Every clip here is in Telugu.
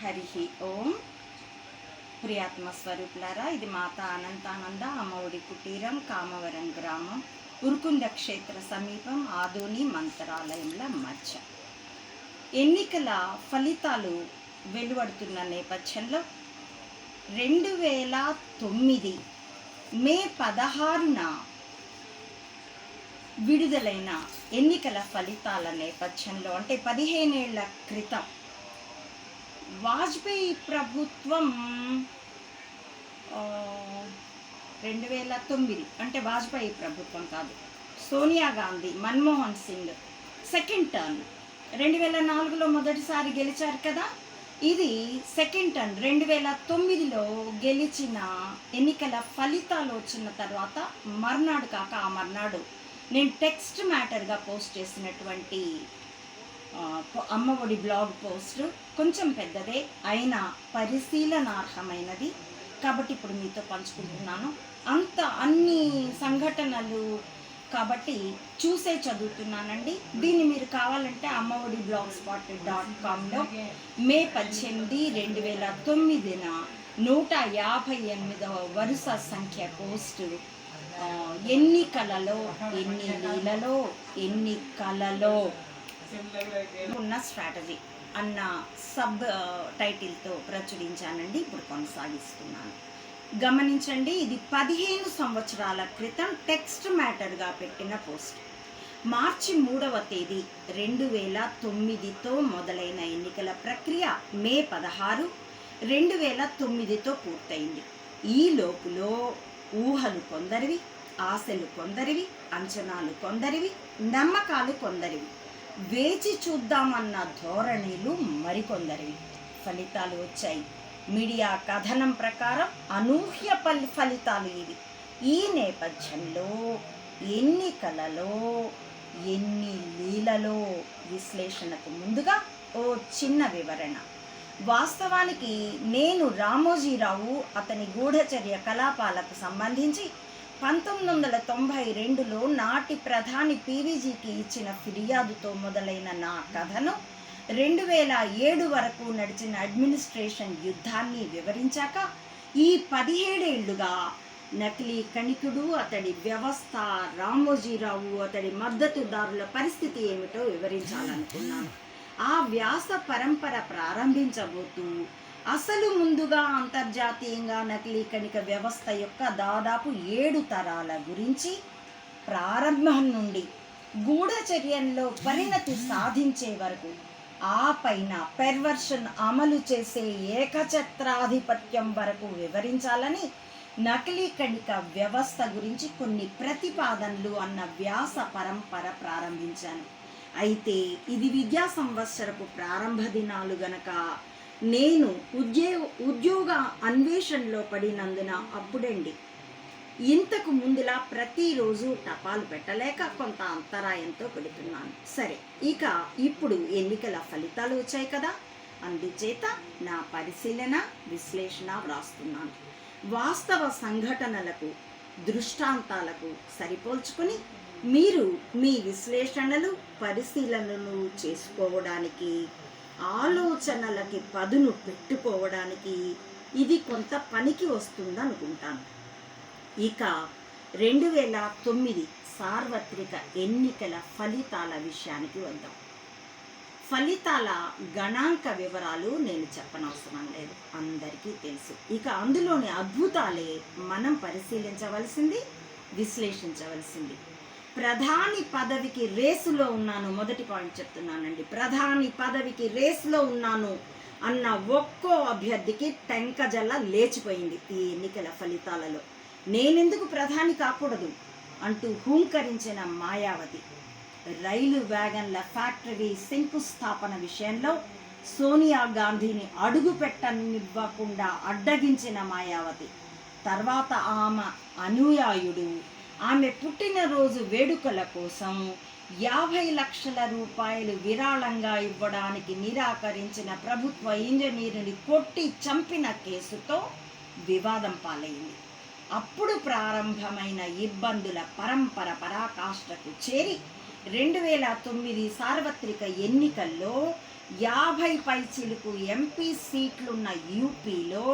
హరి ఓం. ప్రియాత్మ స్వరూపులారా ఇది మాత అనంతానంద అమ్మఒడి కుటీరం కామవరం గ్రామం ఉరుకుంద క్షేత్ర సమీపం ఆదోని మంత్రాలయంలో మధ్య. ఎన్నికల ఫలితాలు వెలువడుతున్న నేపథ్యంలో రెండు వేల తొమ్మిది మే పదహారున విడుదలైన ఎన్నికల ఫలితాల నేపథ్యంలో అంటే పదిహేనేళ్ళ క్రితం వాజ్పేయి ప్రభుత్వం రెండు వేల తొమ్మిది అంటే వాజ్పేయి ప్రభుత్వం కాదు సోనియా గాంధీ మన్మోహన్ సింగ్ సెకండ్ టర్న్. రెండు వేల నాలుగులో మొదటిసారి గెలిచారు కదా ఇది సెకండ్ టర్న్. రెండు వేల తొమ్మిదిలో గెలిచిన ఎన్నికల ఫలితాలు వచ్చిన తర్వాత మర్నాడు కాక ఆ మర్నాడు నేను టెక్స్ట్ మ్యాటర్గా పోస్ట్ చేసినటువంటి అమ్మఒడి బ్లాగ్ పోస్ట్ కొంచెం పెద్దదే అయినా పరిశీలనార్హమైనది. కాబట్టి ఇప్పుడు మీతో పంచుకుంటున్నాను. అంత అన్ని సంఘటనలు కాబట్టి చూసే చదువుతున్నానండి. దీన్ని మీరు కావాలంటే అమ్మఒడి బ్లాగ్ స్పాట్ డాట్ కామ్లో మే పద్దెనిమిది రెండు వేల తొమ్మిదిన నూట యాభై ఎనిమిదవ వరుస సంఖ్య పోస్టు. ఎన్ని కలలో ఎన్ని నీళ్ళలో ఎన్ని కలలో ఉన్న స్ట్రాటజీ అన్న సబ్ టైటిల్తో ప్రచురించానండి ఇప్పుడు కొనసాగిస్తున్నాను. గమనించండి ఇది పదిహేను సంవత్సరాల క్రితం టెక్స్ట్ మ్యాటర్గా పెట్టిన పోస్ట్ మార్చి మూడవ తేదీ రెండు వేల తొమ్మిదితో మొదలైన ఎన్నికల ప్రక్రియ మే పదహారు రెండు వేల తొమ్మిదితో పూర్తయింది. ఈ లోపులో ఊహలు కొందరివి ఆశలు కొందరివి అంచనాలు కొందరివి నమ్మకాలు కొందరివి. వేచి చూద్దామన్న ధోరణిలు మరికొందరివి ఫలితాలు వచ్చాయి. మీడియా కథనం ప్రకారం అనూహ్య ఫలి ఫలితాలు ఇవి. ఈ నేపథ్యంలో ఎన్నికలలో ఎన్ని లీలలో విశ్లేషణకు ముందుగా ఓ చిన్న వివరణ. వాస్తవానికి నేను రామోజీరావు అతని గూఢచర్య కలాపాలకు సంబంధించి పంతొమ్మిది వందల తొంభై రెండులో నాటి ప్రధాని పీవీజీకి ఇచ్చిన ఫిర్యాదుతో మొదలైన నా కథను రెండు వేల ఏడు వరకు నడిచిన అడ్మినిస్ట్రేషన్ యుద్ధాన్ని వివరించాక ఈ పదిహేడేళ్ళుగా నకిలీ కణికుడు అతడి వ్యవస్థ రామోజీరావు అతడి మద్దతుదారుల పరిస్థితి ఏమిటో వివరించాలనుకున్నాను. ఆ వ్యాస పరంపర ప్రారంభించబోతూ అసలు ముందుగా అంతర్జాతీయంగా నకిలీ కణిక వ్యవస్థ యొక్క దాదాపు ఏడు తరాల గురించి ప్రారంభం నుండి గూఢచర్యంలో పరిణతి సాధించే వరకు ఆ పైన పెర్వర్షన్ అమలు చేసే ఏకఛత్రాధిపత్యం వరకు వివరించాలని నకిలీ కణిక వ్యవస్థ గురించి కొన్ని ప్రతిపాదనలు అన్న వ్యాస పరంపర ప్రారంభించాను. అయితే ఇది విద్యా సంవత్సరపు ప్రారంభ దినాలు గనక నేను ఉద్యోగ ఉద్యోగ అన్వేషణలో పడినందున అప్పుడండి. ఇంతకు ముందులా ప్రతిరోజు టపాలు పెట్టలేక కొంత అంతరాయంతో పెడుతున్నాను సరే ఇక ఇప్పుడు ఎన్నికల ఫలితాలు వచ్చాయి కదా? అందుచేత నా పరిశీలన విశ్లేషణ వ్రాస్తున్నాను. వాస్తవ సంఘటనలకు దృష్టాంతాలకు సరిపోల్చుకొని మీరు మీ విశ్లేషణలు పరిశీలనలు చేసుకోవడానికి ఆలోచనలకి పదును పెట్టుకోవడానికి ఇది కొంత పనికి వస్తుందనుకుంటాను. ఇక రెండు వేల తొమ్మిది సార్వత్రిక ఎన్నికల ఫలితాల విషయానికి వద్దాం. ఫలితాల గణాంక వివరాలు నేను చెప్పనవసరం లేదు. అందరికీ తెలుసు. ఇక అందులోని అద్భుతాలే మనం పరిశీలించవలసింది విశ్లేషించవలసింది. ప్రధాని పదవికి రేసులో ఉన్నాను. మొదటి పాయింట్ చెప్తున్నానండి. ప్రధాని పదవికి రేసులో ఉన్నాను అన్న ఒక్కో అభ్యర్థికి టెంకజల్ల లేచిపోయింది ఈ ఎన్నికల ఫలితాలలో. నేనెందుకు ప్రధాని కాకూడదు? అంటూ హూంకరించిన మాయావతి. రైలు వ్యాగన్ల ఫ్యాక్టరీ శంకుస్థాపన విషయంలో సోనియా గాంధీని అడుగు పెట్టనివ్వకుండా అడ్డగించిన మాయావతి. తర్వాత ఆమె అనుయాయుడు ఆమె పుట్టినరోజు వేడుకల కోసం యాభై లక్షల రూపాయలు విరాళంగా ఇవ్వడానికి నిరాకరించిన ప్రభుత్వ ఇంజనీరుని కొట్టి చంపిన కేసుతో వివాదం పాలైంది. అప్పుడు ప్రారంభమైన ఇబ్బందుల పరంపర పరాకాష్ఠకు చేరి రెండు వేల తొమ్మిది సార్వత్రిక ఎన్నికల్లో యాభై పైచిలకు ఎంపీ సీట్లున్న యూపీలో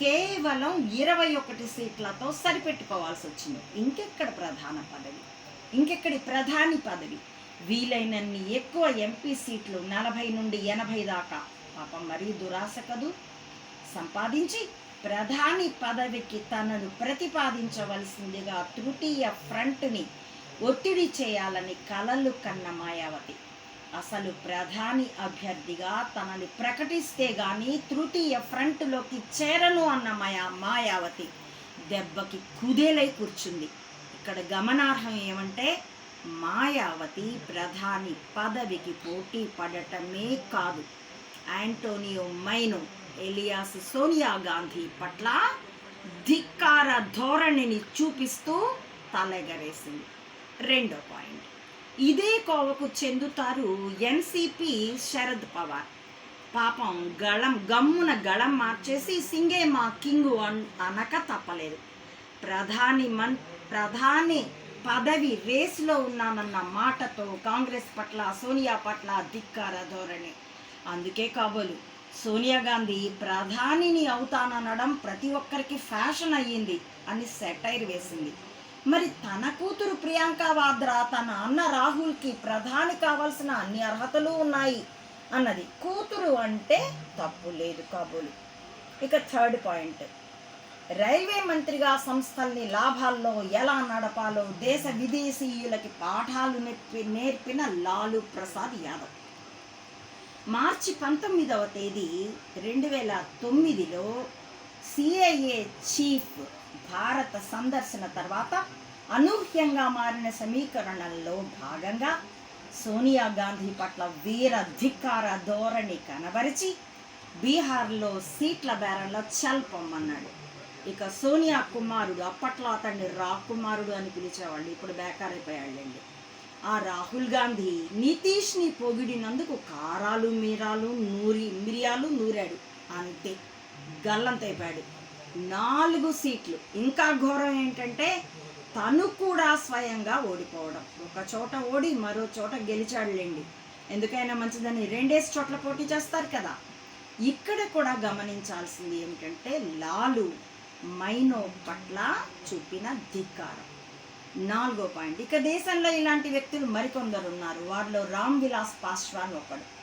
కేవలం ఇరవై ఒకటి సీట్లతో సరిపెట్టుకోవాల్సి వచ్చింది. ఇంకెక్కడ ప్రధాన పదవి? ఇంకెక్కడి ప్రధాని పదవి? వీలైనన్ని ఎక్కువ ఎంపీ సీట్లు నలభై నుండి ఎనభై దాకా. పాపం మరీ దురాశ కదూ? సంపాదించి ప్రధాని పదవికి తనను ప్రతిపాదించవలసిందిగా తృతీయ ఫ్రంట్ని ఒత్తిడి చేయాలని కలలు కన్న మాయావతి. అసలు ప్రధాని అభ్యర్థిగా తనని ప్రకటిస్తే కానీ తృతీయ ఫ్రంట్లోకి చేరను అన్న మాయా మాయావతి దెబ్బకి కుదేలై కూర్చుంది. ఇక్కడ గమనార్హం ఏమంటే మాయావతి ప్రధాని పదవికి పోటీ పడటమే కాదు. Antonio Maino alias Sonia Gandhi పట్ల ధిక్కార ధోరణిని చూపిస్తూ తలెగరేసింది. రెండో పాయింట్. ఇదే కోవకు చెందుతారు ఎన్సిపి శరద్ పవార్. పాపం గళం గమ్మున గళం మార్చేసి సింగే మా కింగు అన్ అనక తప్పలేదు. ప్రధాని మన్ ప్రధాని పదవి రేసులో ఉన్నానన్న మాటతో కాంగ్రెస్ పట్ల సోనియా పట్ల ధిక్కార ధోరణి. అందుకే కాబోలు సోనియా గాంధీ ప్రధానిని అవుతాననడం ప్రతి ఒక్కరికి ఫ్యాషన్ అయ్యింది అని సెటైర్ వేసింది. మరి తన కూతురు ప్రియాంక వాద్రా తన అన్న రాహుల్కి ప్రధాని కావాల్సిన అన్ని అర్హతలు ఉన్నాయి అన్నది. కూతురు అంటే తప్పు లేదు కాబోలు. ఇక థర్డ్ పాయింట్. రైల్వే మంత్రిగా సంస్థల్ని లాభాల్లో ఎలా నడపాలో దేశ విదేశీయులకి పాఠాలు నేర్పి నేర్పిన లాలు ప్రసాద్ యాదవ్. మార్చి పంతొమ్మిదవ తేదీ రెండు వేల తొమ్మిదిలో సిఐఏ చీఫ్ భారత సందర్శన తర్వాత అనూహ్యంగా మారిన సమీకరణల్లో భాగంగా సోనియా గాంధీ పట్ల వీర ధిక్కార ధోరణి కనబరిచి బీహార్లో సీట్ల బేరంలో చల్పమ్మన్నాడు. ఇక సోనియా కుమారుడు అప్పట్లో అతన్ని రాకుమారుడు అని పిలిచేవాళ్ళు ఇప్పుడు బేకారైపోయాళ్ళండి ఆ రాహుల్ గాంధీ నితీష్ని పొగిడినందుకు కారాలు మీరాలు నూరి మిరియాలు నూరాడు. అంతే గల్లంతైపాడు నాలుగు సీట్లు. ఇంకా ఘోరం ఏంటంటే తను కూడా స్వయంగా ఓడిపోవడం. ఒక చోట ఓడి మరో చోట గెలిచాడులేండి. ఎందుకైనా మంచిదని రెండేసి చోట్ల పోటీ చేస్తారు కదా. ఇక్కడ కూడా గమనించాల్సింది ఏమిటంటే లాలు మైనో పట్ల చూపిన ధిక్కారం. నాలుగో పాయింట్. ఇక దేశంలో ఇలాంటి వ్యక్తులు మరికొందరు ఉన్నారు వారిలో రామ్ విలాస్ పాస్వాన్ ఒకడు.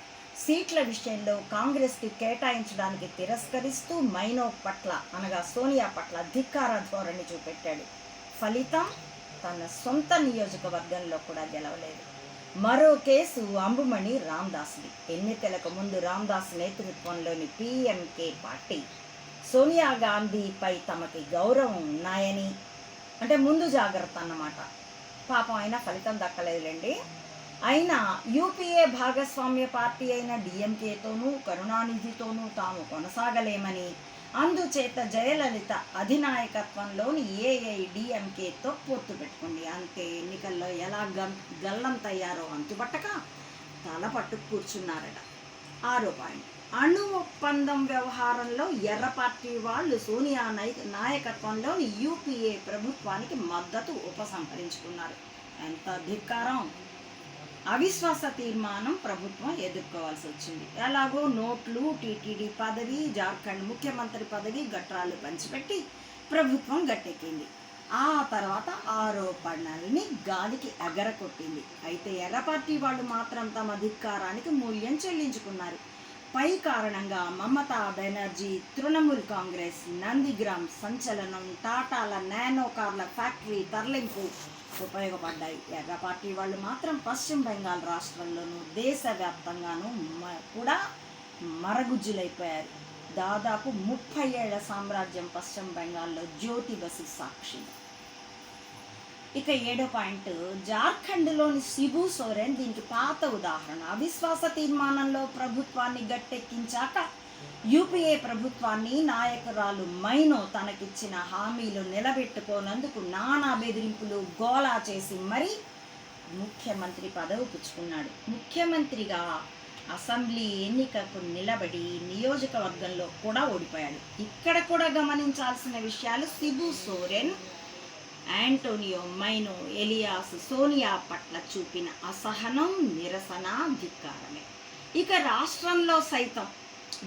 సీట్ల విషయంలో కాంగ్రెస్కి కేటాయించడానికి తిరస్కరిస్తూ మైనో పట్ల అనగా సోనియా పట్ల ధిక్కార ధోరణి చూపెట్టాడు. ఫలితం తన సొంత నియోజకవర్గంలో కూడా గెలవలేదు. మరో కేసు అంబుమణి రామ్దాస్ది. ఎన్నికలకు ముందు రామ్దాస్ నేతృత్వంలోని పిఎంకే పార్టీ. సోనియా గాంధీపై తమకి గౌరవం ఉన్నాయని అంటే ముందు జాగ్రత్త అన్నమాట. పాపం అయినా ఫలితం దక్కలేదులేండి. అయినా యూపీఏ భాగస్వామ్య పార్టీ అయిన డిఎంకేతోనూ కరుణానిధితోనూ తాము కొనసాగలేమని అందుచేత జయలలిత అధినాయకత్వంలోని ఏఐడిఎంకేతో పొత్తు పెట్టుకుంది. అంతే ఎన్నికల్లో ఎలా గం గల్లంతయ్యారో అంతుబట్టక తల పట్టు కూర్చున్నారట. ఆరో పాయింట్. అణు ఒప్పందం వ్యవహారంలో ఎర్ర పార్టీ వాళ్ళు సోనియా నాయక్ నాయకత్వంలోని యూపీఏ ప్రభుత్వానికి మద్దతు ఉపసంహరించుకున్నారు. ఎంత ధిక్కారం! అవిశ్వాస తీర్మానం ప్రభుత్వం ఎదుర్కోవాల్సి వచ్చింది. ఎలాగో నోట్లు టీటీడీ పదవి జార్ఖండ్ ముఖ్యమంత్రి పదవి గట్రాలు పంచిపెట్టి ప్రభుత్వం గట్టెక్కింది. ఆ తర్వాత ఆరోపణల్ని గాలికి ఎగరకొట్టింది. అయితే ఎర్ర పార్టీ వాళ్ళు మాత్రం తమ ధిక్కారానికి మూల్యం చెల్లించుకున్నారు. పై కారణంగా మమతా బెనర్జీ తృణమూల్ కాంగ్రెస్ నందిగ్రామ్ సంచలనం టాటాల నానో కార్ల ఫ్యాక్టరీ తరలింపు ఉపయోగపడ్డాయి. ఎర్ర పార్టీ వాళ్ళు మాత్రం పశ్చిమ బెంగాల్ రాష్ట్రంలోనూ దేశవ్యాప్తంగానూ కూడా మరగుజ్జులైపోయారు. దాదాపు ముప్పై ఏళ్ళ సామ్రాజ్యం పశ్చిమ బెంగాల్లో జ్యోతి బసు సాక్షి. ఇక ఏడో పాయింట్ జార్ఖండ్లోని శిబు సోరెన్ దీనికి పాత ఉదాహరణ. అవిశ్వాస తీర్మానంలో ప్రభుత్వాన్ని గట్టెక్కించాక యూపీఏ ప్రభుత్వాన్ని నాయకురాలు మైనో తనకిచ్చిన హామీలు నిలబెట్టుకోనందుకు నానా బెదిరింపులు గోలా చేసి మరీ ముఖ్యమంత్రి పదవి పుచ్చుకున్నాడు. ముఖ్యమంత్రిగా అసెంబ్లీ ఎన్నికకు నిలబడి నియోజకవర్గంలో కూడా ఓడిపోయాడు. ఇక్కడ కూడా గమనించాల్సిన విషయాలు Shibu Soren Antonio Maino alias Sonia పట్ల చూపిన అసహనం నిరసన ధిక్కారమే. ఇక రాష్ట్రంలో సైతం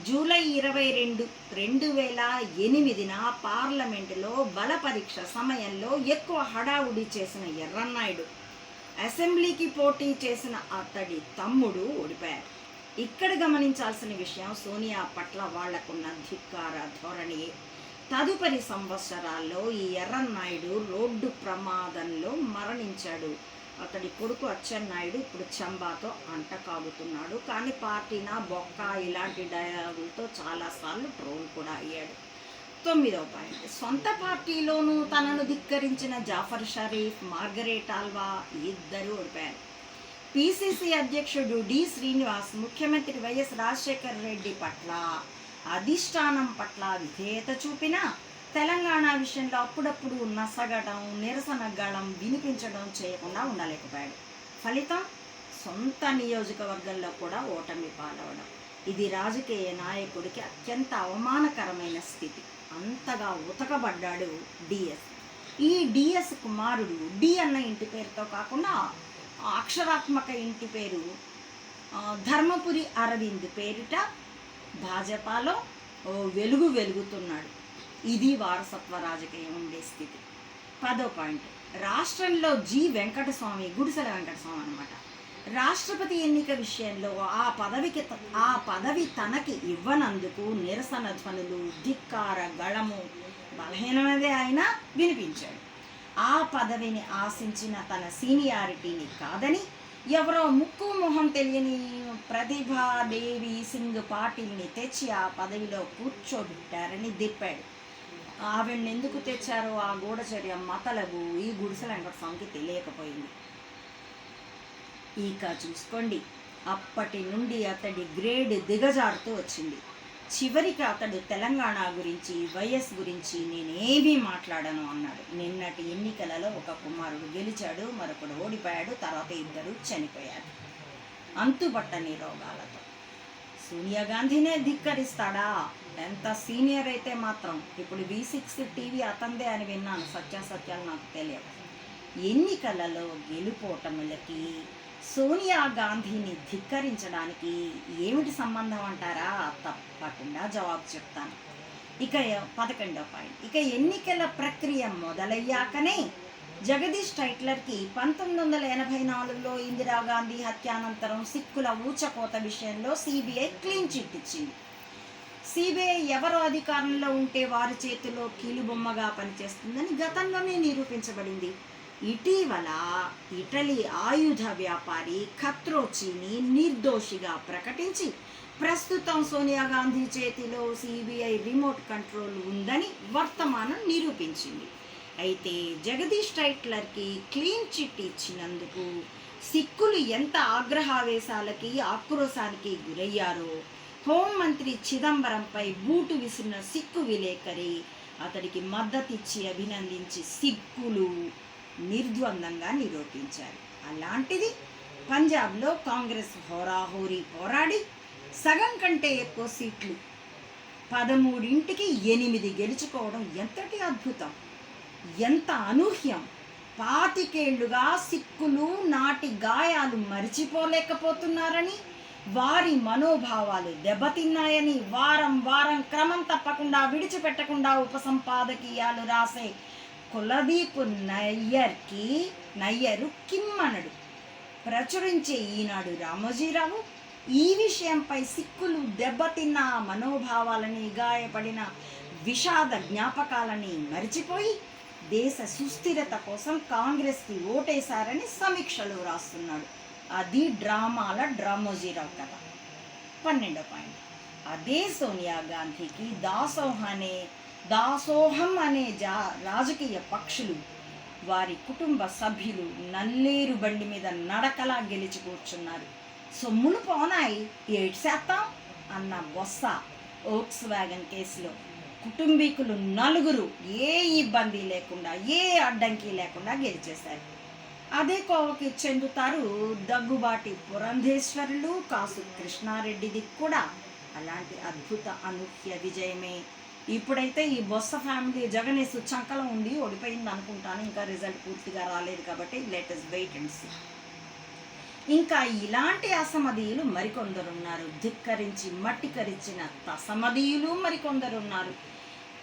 జూలై ఇరవై రెండు రెండు వేల ఎనిమిదిన పార్లమెంటులో బలపరీక్ష సమయంలో ఎక్కువ హడావుడి చేసిన ఎర్రన్నాయుడు. అసెంబ్లీకి పోటీ చేసిన అతడి తమ్ముడు ఓడిపోయారు. ఇక్కడ గమనించాల్సిన విషయం సోనియా పట్ల వాళ్ళకున్న ధిక్కార ధోరణి. తదుపరి సంవత్సరాల్లో ఈ ఎర్రన్నాయుడు రోడ్డు ప్రమాదంలో మరణించాడు. అతడి కొడుకు అచ్చెన్నాయుడు ఇప్పుడు చంబాతో అంట కాగుతున్నాడు. కానీ పార్టీనా బొక్క ఇలాంటి డయాగులతో చాలాసార్లు ట్రోల్ కూడా అయ్యాడు. తొమ్మిదవ పాయింట్. సొంత పార్టీలోనూ తనను ధిక్కరించిన జాఫర్ షరీఫ్ మార్గరేట్ ఆల్వా ఇద్దరు ఓడిపోయారు. పిసిసి అధ్యక్షుడు డి శ్రీనివాస్ ముఖ్యమంత్రి వైఎస్ రాజశేఖర్ రెడ్డి పట్ల అధిష్టానం పట్ల విధేయత చూపినా తెలంగాణ విషయంలో అప్పుడప్పుడు నసగడం నిరసన గళం వినిపించడం చేయకుండా ఉండలేకపోయాడు. ఫలితం సొంత నియోజకవర్గంలో కూడా ఓటమి పాలవడం. ఇది రాజకీయ నాయకుడికి అత్యంత అవమానకరమైన స్థితి. అంతగా ఉతకబడ్డాడు డిఎస్. ఈ డిఎస్ కుమారుడు డి అన్న ఇంటి పేరుతో కాకుండా అక్షరాత్మక ఇంటి పేరు ధర్మపురి అరవింద్ పేరిట భాజపాలో వెలుగు వెలుగుతున్నాడు. ఇది వారసత్వ రాజకీయం ఉండే స్థితి. పదో పాయింట్. రాష్ట్రంలో జి వెంకటస్వామి గుడిసెల వెంకటస్వామి అనమాట రాష్ట్రపతి ఎన్నిక విషయంలో ఆ పదవికి ఆ పదవి తనకి ఇవ్వనందుకు నిరసన ధ్వనులు ధిక్కార గళము బలహీనమైనదే అయినా వినిపించాడు. ఆ పదవిని ఆశించిన తన సీనియారిటీని కాదని ఎవరో ముక్కు మొహం తెలియని ప్రతిభాదేవి సింగ్ పాటిల్ని తెచ్చి ఆ పదవిలో కూర్చోబెట్టారని దిప్పాడు. ఆవిడ్ని ఎందుకు తెచ్చారో ఆ గూఢచర్య మతలకు ఈ గుడిసెల వెంకటస్వామికి తెలియకపోయింది. ఇక చూసుకోండి అప్పటి నుండి అతడి గ్రేడ్ దిగజారుతూ వచ్చింది. చివరికి అతడు తెలంగాణ గురించి వైఎస్ గురించి నేనేమీ మాట్లాడను అన్నాడు. నిన్నటి ఎన్నికలలో ఒక కుమారుడు గెలిచాడు మరొకడు ఓడిపోయాడు తర్వాత ఇద్దరు చనిపోయారు. అంతుబట్టని రోగాలతో. సోనియా గాంధీనే ధిక్కరిస్తాడా? ఎంత సీనియర్ అయితే మాత్రం ఇప్పుడు వి సిక్స్ టీవీ అతందే అని విన్నాను. సత్యాసత్యాలు నాకు తెలియదు. ఎన్నికలలో గెలుపోటములకి సోనియా గాంధీని ధిక్కరించడానికి ఏమిటి సంబంధం అంటారా? తప్పకుండా జవాబు చెప్తాను. ఇక పదకొండో పాయింట్. ఇక ఎన్నికల ప్రక్రియ మొదలయ్యాకనే జగదీష్ టైట్లర్కి పంతొమ్మిది వందల ఎనభై నాలుగులో ఇందిరాగాంధీ హత్యానంతరం సిక్కుల ఊచకోత విషయంలో సిబిఐ క్లీన్ చిట్ ఇచ్చింది. సిబిఐ ఎవరు అధికారంలో ఉంటే వారి చేతిలో కీలుబొమ్మగా పనిచేస్తుందని గతంలోనే నిరూపించబడింది. ఇటీవల ఇటలీ ఆయుధ వ్యాపారి ఖత్రోచిని నిర్దోషిగా ప్రకటించి ప్రస్తుతం సోనియా గాంధీ చేతిలో సిబిఐ రిమోట్ కంట్రోల్ ఉందని వర్తమానం నిరూపించింది. అయితే జగదీష్ టైట్లర్కి క్లీన్ చిట్ ఇచ్చినందుకు సిక్కులు ఎంత ఆగ్రహావేశాలకి ఆక్రోశానికి గురయ్యారో హోంమంత్రి చిదంబరంపై బూటు విసిరిన సిక్కు విలేకరి అతడికి మద్దతిచ్చి అభినందించి సిక్కులు నిర్ద్వందంగా నిరూపించారు. అలాంటిది పంజాబ్లో కాంగ్రెస్ హోరాహోరీ పోరాడి సగం కంటే ఎక్కువ సీట్లు పదమూడింటికి ఎనిమిది గెలుచుకోవడం ఎంతటి అద్భుతం! ఎంత అనూహ్యం! పాతికేళ్ళుగా సిక్కులు నాటి గాయాలు మరిచిపోలేకపోతున్నారని వారి మనోభావాలు దెబ్బతిన్నాయని వారం వారం క్రమం తప్పకుండా విడిచిపెట్టకుండా ఉపసంపాదకీయాలు రాసే కులదీపు నయ్యర్కి నయ్యరు కిమ్మనడు. ప్రచురించే ఈనాడు రామోజీరావు ఈ విషయంపై సిక్కులు దెబ్బతిన్న మనోభావాలని గాయపడిన విషాద జ్ఞాపకాలని మరిచిపోయి దేశ సుస్థిరత కోసం కాంగ్రెస్కి ఓటేశారని సమీక్షలు రాస్తున్నాడు. అది డ్రామాల డ్రామోజీరావు కథ పన్నెండో పాయింట్. అదే సోనియా గాంధీకి దాసోహ అనే దాసోహం అనే జా రాజకీయ పక్షులు వారి కుటుంబ సభ్యులు నల్లేరు బండి మీద నడకలా గెలిచి కూర్చున్నారు. సొమ్ములు పోనాయి ఏడు శాతం అన్న బొస్స ఓక్స్ వ్యాగన్ కేసులో కుటుంబీకులు నలుగురు ఏ ఇబ్బంది లేకుండా ఏ అడ్డంకి లేకుండా గెలిచేశారు. అదే కోవకి చెందుతారు దగ్గుబాటి పురంధేశ్వరులు కాసు కృష్ణారెడ్డిది కూడా. అలాంటి అద్భుత అనూహ్య విజయమే. ఇప్పుడైతే ఈ బొత్స ఫ్యామిలీ జగనేసు చంకలో ఉండి ఓడిపోయింది అనుకుంటాను. ఇంకా రిజల్ట్ పూర్తిగా రాలేదు కాబట్టి లెటెస్ట్ వెయిట్ అండ్ సీ. ఇంకా ఇలాంటి అసమధీయులు మరికొందరున్నారు. ధిక్కరించి మట్టికరించిన తసమధీయులు మరికొందరున్నారు.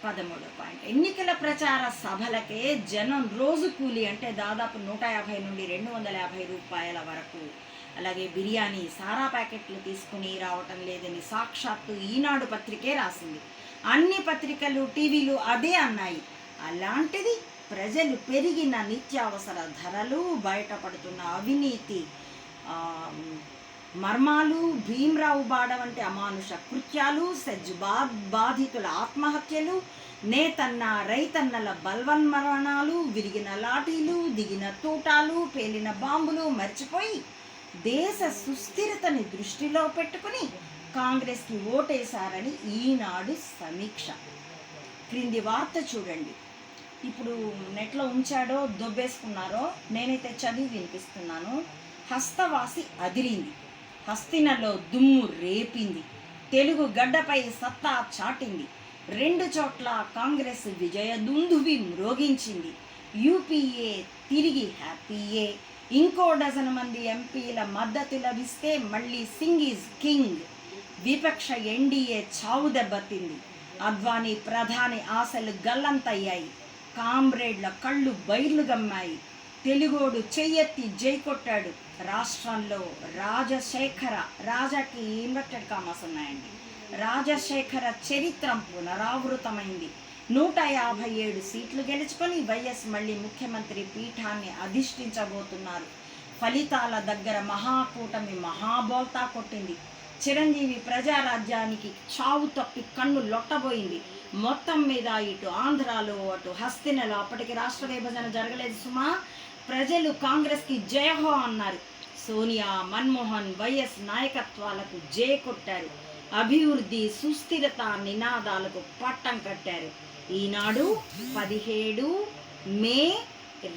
పదమూడు పాయింట్. ఎన్నికల ప్రచార సభలకే జనం రోజు కూలి అంటే దాదాపు నూట యాభై నుండి రెండు వందల యాభై రూపాయల వరకు. అలాగే బిర్యానీ సారా ప్యాకెట్లు తీసుకుని రావటం లేదని సాక్షాత్తు ఈనాడు పత్రికే రాసింది. అన్ని పత్రికలు టీవీలు అదే అన్నాయి. అలాంటిది ప్రజలు పెరిగిన నిత్యావసర ధరలు బయటపడుతున్న అవినీతి మర్మాలు భీమరావు బాడ వంటి అమానుష కృత్యాలు సజ్జుబా బాధితుల ఆత్మహత్యలు నేతన్న రైతన్నల బల్వన్మరణాలు విరిగిన లాఠీలు దిగిన తూటాలు పేలిన బాంబులు మర్చిపోయి దేశ సుస్థిరతని దృష్టిలో పెట్టుకుని కాంగ్రెస్కి ఓటేశారని ఈనాడు సమీక్ష. క్రింది వార్త చూడండి. ఇప్పుడు నెట్లో ఉంచాడో దొబ్బేసుకున్నారో నేనైతే చదివి వినిపిస్తున్నాను. హస్తవాసి అదిరింది. హస్తినలో దుమ్ము రేపింది. తెలుగు గడ్డపై సత్తా చాటింది. రెండు చోట్ల కాంగ్రెస్ విజయ దుందువి మ్రోగించింది. యూపీఏ తిరిగి హ్యాపీయే. ఇంకో డజన్ మంది ఎంపీల మద్దతు లభిస్తే మళ్ళీ సింగ్ ఈజ్ కింగ్. విపక్ష ఎన్డీఏ చావు దెబ్బతింది. అద్వానీ ప్రధాని ఆశలు గల్లంతయ్యాయి. కామ్రేడ్ల కళ్ళు బైర్లు గమ్మాయి. తెలుగోడు చెయ్యెత్తి జై కొట్టాడు రాష్ట్రంలో రాజశేఖర రాజాకి ఇన్వర్టెడ్ కామర్స్ ఉన్నాయండి. రాజశేఖర చరిత్ర పునరావృతమైంది. నూట యాభై ఏడు సీట్లు గెలుచుకొని వైఎస్ మళ్ళీ ముఖ్యమంత్రి పీఠాన్ని అధిష్ఠించబోతున్నారు. ఫలితాల దగ్గర మహాకూటమి మహాబోల్తా కొట్టింది. చిరంజీవి ప్రజారాజ్యానికి చావు తప్పి కన్ను లొట్టబోయింది. మొత్తం మీద ఇటు ఆంధ్రాలో అటు హస్తినలో అప్పటికి రాష్ట్ర విభజన జరగలేదు సుమా. ప్రజలు కాంగ్రెస్కి జయహో అన్నారు. సోనియా మన్మోహన్ వైఎస్ నాయకత్వాలకు జే కొట్టారు. అభివృద్ధి సుస్థిరత నినాదాలకు పట్టం కట్టారు. ఈనాడు పదిహేడు మే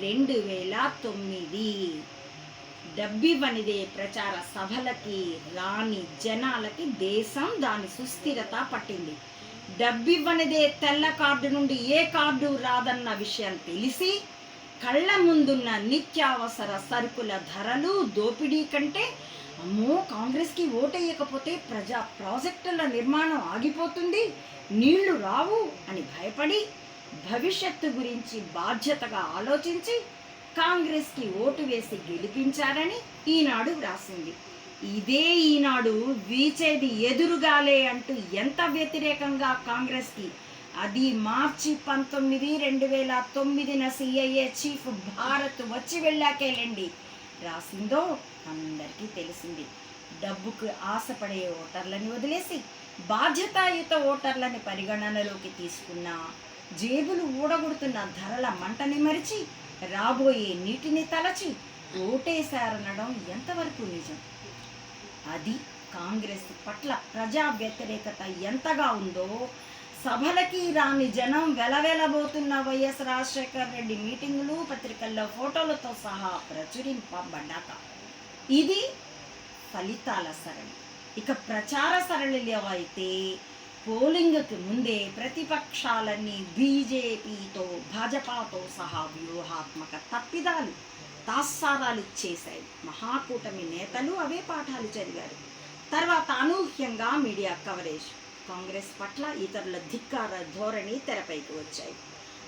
రెండు వేల తొమ్మిది. డబ్బివనిదే ప్రచార సభలకి రాని జనాలకి దేశం దాని సుస్థిరత పట్టింది. డబ్బివ్వనిదే తెల్ల కార్డు నుండి ఏ కార్డు రాదన్న విషయం తెలిసి కళ్ళ ముందున్న నిత్యావసర సరుకుల ధరలు దోపిడీ కంటే అమ్మో కాంగ్రెస్కి ఓటేయకపోతే ప్రజా ప్రాజెక్టుల నిర్మాణం ఆగిపోతుంది నీళ్ళు రావు అని భయపడి భవిష్యత్తు గురించి బాధ్యతగా ఆలోచించి కాంగ్రెస్కి ఓటు వేసి గెలిపించారని ఈనాడు వ్రాసింది. ఇదే ఈనాడు వీచేది ఎదురుగాలే అంటూ ఎంత వ్యతిరేకంగా కాంగ్రెస్కి అది మార్చి పంతొమ్మిది రెండు వేల తొమ్మిదిన సిఐఏ చీఫ్ భారత్ వచ్చి వెళ్ళాకేలేండి రాసిందో అందరికీ తెలిసింది. డబ్బుకు ఆశపడే ఓటర్లని వదిలేసి బాధ్యతాయుత ఓటర్లని పరిగణనలోకి తీసుకున్న జేబులు ఊడగొడుతున్న ధరల మంటని మరిచి రాబోయే నీటిని తలచి ఓటేశారనడం ఎంతవరకు నిజం? అది కాంగ్రెస్ పట్ల ప్రజా వ్యతిరేకత ఎంతగా ఉందో సభలకి రాని జనం వెలవెలబోతున్న వైఎస్ రాజశేఖర్ రెడ్డి మీటింగులు పత్రికల్లో ఫోటోలతో సహా ప్రచురింపబడ్డాక. ఇది ఫలితాల సరళి. ఇక ప్రచార సరళిలో అయితే పోలింగ్కి ముందే ప్రతిపక్షాలన్నీ బీజేపీతో భాజపాతో సహా వ్యూహాత్మక తప్పిదాలు తాత్సారాలు చేశాయి. మహాకూటమి నేతలు అవే పాఠాలు చదివారు. తర్వాత అనూహ్యంగా మీడియా కవరేజ్ కాంగ్రెస్ పట్ల ఇతరుల ధిక్కార ధోరణి తెరపైకి వచ్చాయి.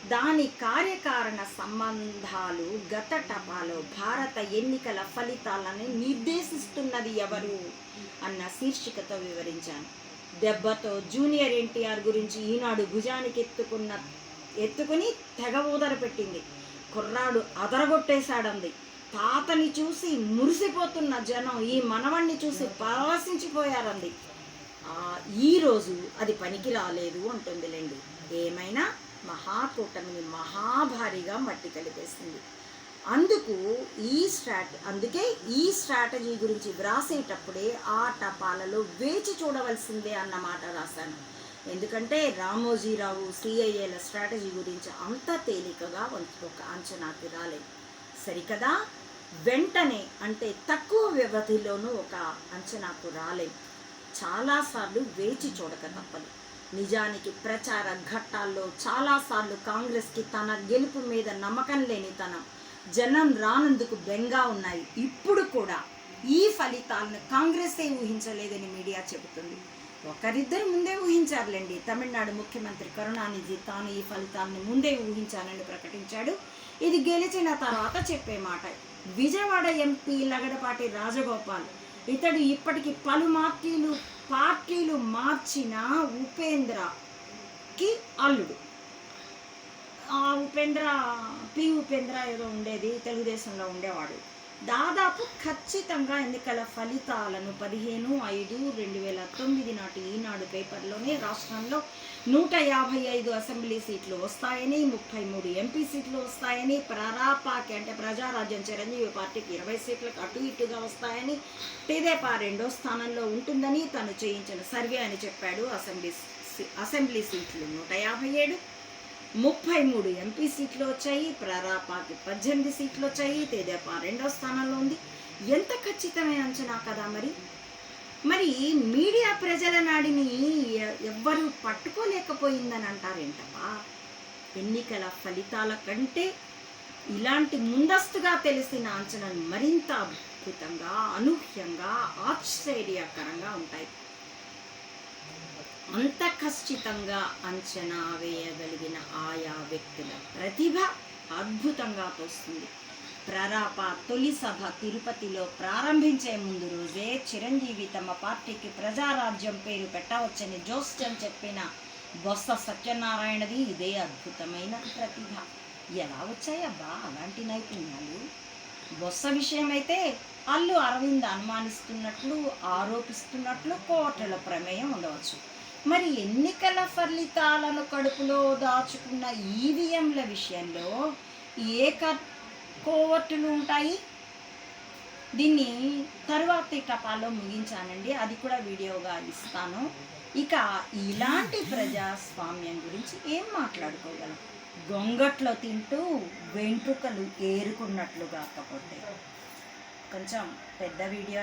దాని కార్యకారణ సంబంధాలు గత టపాలో భారత ఎన్నికల ఫలితాలను నిర్దేశిస్తున్నది ఎవరు అన్న శీర్షికతో వివరించాను. దెబ్బతో జూనియర్ ఎన్టీఆర్ గురించి ఈనాడు భుజానికి ఎత్తుకున్న ఎత్తుకుని తెగ ఊదర పెట్టింది. కుర్రాడు అదరగొట్టేశాడంది. తాతని చూసి మురిసిపోతున్న జనం ఈ మనవణ్ణి చూసి పరవశించిపోయారంది. ఈరోజు అది పనికి రాలేదు అంటుందిలేండి. ఏమైనా మహాకూటమిని మహాభారీగా మట్టి కలిపేస్తుంది అందుకు ఈ స్ట్రాట అందుకే ఈ స్ట్రాటజీ గురించి వ్రాసేటప్పుడే ఆ టపాలలో వేచి చూడవలసిందే అన్నమాట రాశాను. ఎందుకంటే రామోజీరావు సిఐఏల స్ట్రాటజీ గురించి అంత తేలికగా ఒక అంచనాకి రాలేదు సరికదా? వెంటనే అంటే తక్కువ వ్యవధిలోనూ ఒక అంచనాకు రాలేదు చాలాసార్లు వేచి చూడక తప్పదు. నిజానికి ప్రచార ఘట్టాల్లో చాలాసార్లు కాంగ్రెస్కి తన గెలుపు మీద నమ్మకం లేని తనం జనం రానందుకు బెంగా ఉన్నాయి. ఇప్పుడు కూడా ఈ ఫలితాలను కాంగ్రెసే ఊహించలేదని మీడియా చెబుతుంది. ఒకరిద్దరు ముందే ఊహించారులేండి. తమిళనాడు ముఖ్యమంత్రి కరుణానిధి తాను ఈ ఫలితాలను ముందే ఊహించానని ప్రకటించాడు. ఇది గెలిచిన తర్వాత చెప్పే మాట. విజయవాడ ఎంపీ లగడపాటి రాజగోపాల్ ఇతడు ఇప్పటికి పలు మార్టీలు పార్టీలు మార్చిన ఉపేంద్రకి అల్లుడు. ఆ ఉపేంద్ర పి ఉపేంద్ర ఏదో ఉండేది తెలుగుదేశంలో ఉండేవాడు. దాదాపు ఖచ్చితంగా ఎన్నికల ఫలితాలను పదిహేను ఐదు రెండు వేల తొమ్మిది నాటి ఈనాడు పేపర్లోనే రాష్ట్రంలో నూట యాభై ఐదు అసెంబ్లీ సీట్లు వస్తాయని ముప్పై మూడు ఎంపీ సీట్లు వస్తాయని ప్రరాపాకి అంటే ప్రజారాజ్యం చిరంజీవి పార్టీకి ఇరవై సీట్లకు అటు ఇటుగా వస్తాయని తెదేపా రెండో స్థానంలో ఉంటుందని తను చేయించిన సర్వే అని చెప్పాడు అసెంబ్లీ అసెంబ్లీ సీట్లు. నూట యాభై ఏడు ముప్పై మూడు ఎంపీ సీట్లు వచ్చాయి ప్రరాపాకి పద్దెనిమిది సీట్లు వచ్చాయి తెదేపా రెండో స్థానంలో ఉంది. ఎంత ఖచ్చితమైన అంచనా కదా మరి? మరి మీడియా ప్రజల నాడిని ఎ- ఎవ్వరూ పట్టుకోలేకపోయిందని అంటారేంటబ్బా? ఎన్నికల ఫలితాల కంటే ఇలాంటి ముందస్తుగా తెలిసిన అంచనాలు మరింత అద్భుతంగా అనూహ్యంగా ఆశ్చర్యకరంగా ఉంటాయి. అంత ఖచ్చితంగా అంచనా వేయగలిగిన ఆయా వ్యక్తుల ప్రతిభ అద్భుతంగా తోస్తుంది. ప్రరాప తొలి సభ తిరుపతిలో ప్రారంభించే ముందు రోజే చిరంజీవి తమ పార్టీకి ప్రజారాజ్యం పేరు పెట్టవచ్చని జోస్టన్ చెప్పిన బొత్స సత్యనారాయణది ఇదే అద్భుతమైన ప్రతిభ. ఎలా వచ్చాయబ్బా అలాంటి నైపుణ్యాలు? బొత్స విషయమైతే అల్లు అరవింద్ అనుమానిస్తున్నట్లు ఆరోపిస్తున్నట్లు కోటల ప్రమేయం ఉండవచ్చు. మరి ఎన్నికల ఫలితాలను కడుపులో దాచుకున్న ఈవీఎంల విషయంలో ఏ క- కోవర్టులు ఉంటాయి. దీన్ని తరువాతి టపాల్లో ముగించానండి. అది కూడా వీడియోగా ఇస్తాను. ఇక ఇలాంటి ప్రజాస్వామ్యం గురించి ఏం మాట్లాడుకోగలం? గొంగట్లో తింటూ వెంట్రుకలు ఏరుకున్నట్లు కాకపోతే. కొంచెం పెద్ద వీడియో